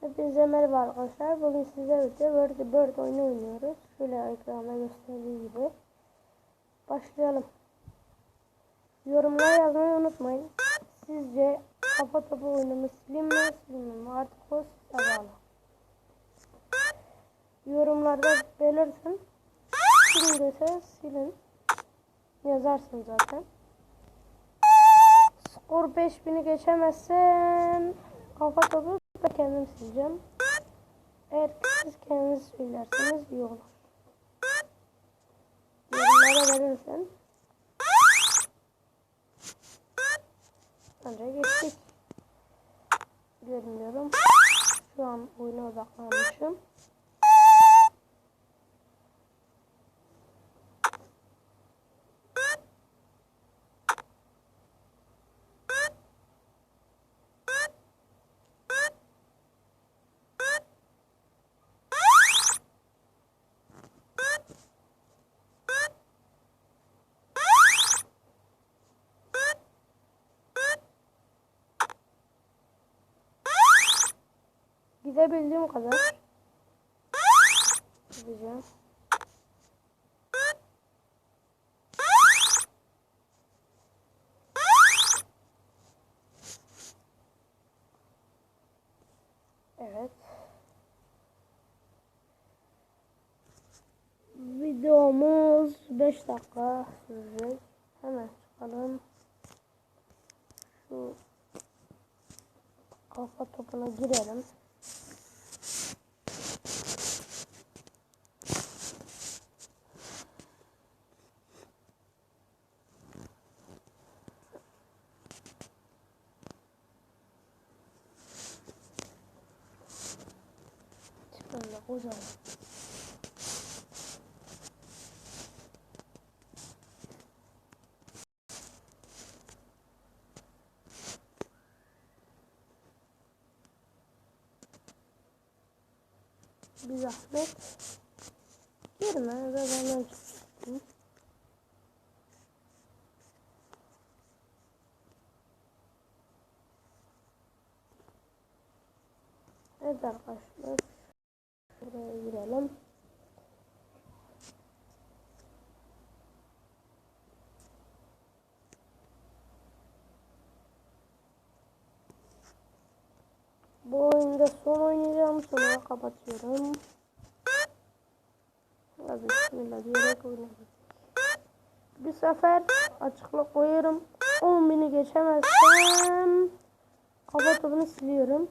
Hepinize merhaba arkadaşlar. Bugün sizlerle Word Bird oyunu oynuyoruz. Şöyle ekranda gösterdiği gibi. Başlayalım. Yorumlara yazmayı unutmayın. Sizce kafa topu oyunu mu silinmez silinmez mi? Artık o size bağlı. Yorumlarda belirtin. Silin dese silin. Yazarsın zaten. Skor 5000'i geçemezsem kafa topu kendim sileceğim. Eğer siz kendiniz söylerseniz iyi olur. Yorumlara verirsen. Bence geçtik. Görmüyorum. Şu an oyuna odaklanmışım. Gidebildiğim kadar gideceğim. Evet. Videomuz 5 dakika sürecek. Hemen çıkalım. Şu kafa topuna girelim. Da kocaman. Bir zahmet. Girme ve benden çıktım. Evet arkadaşlar. Buraya girelim. Bu oyunda son oynayacağım. Sonra kapatıyorum. Hadi bismillah diyerek oynadık. Bir sefer açıklık koyuyorum. 10 bini geçemezsem kafa siliyorum.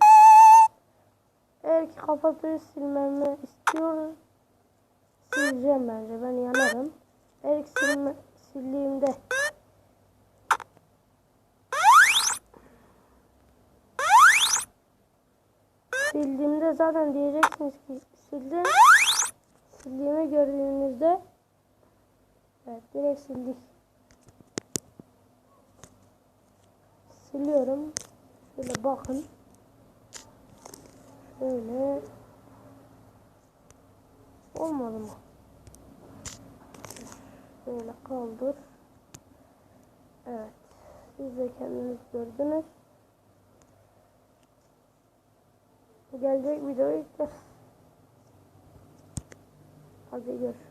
Eğer ki kafa topu silmemi istiyor sileceğim bence. Ben yanarım. Eğer ki silme, sildiğimde sildiğimde zaten diyeceksiniz ki sildim. Sildiğimi gördüğünüzde evet direkt sildik. Siliyorum. Şöyle bakın. Şöyle olmadı mı? Şöyle kaldır. Evet. Siz de kendiniz gördünüz. Gelecek videoyu yükleriz. Hadi görüşürüz.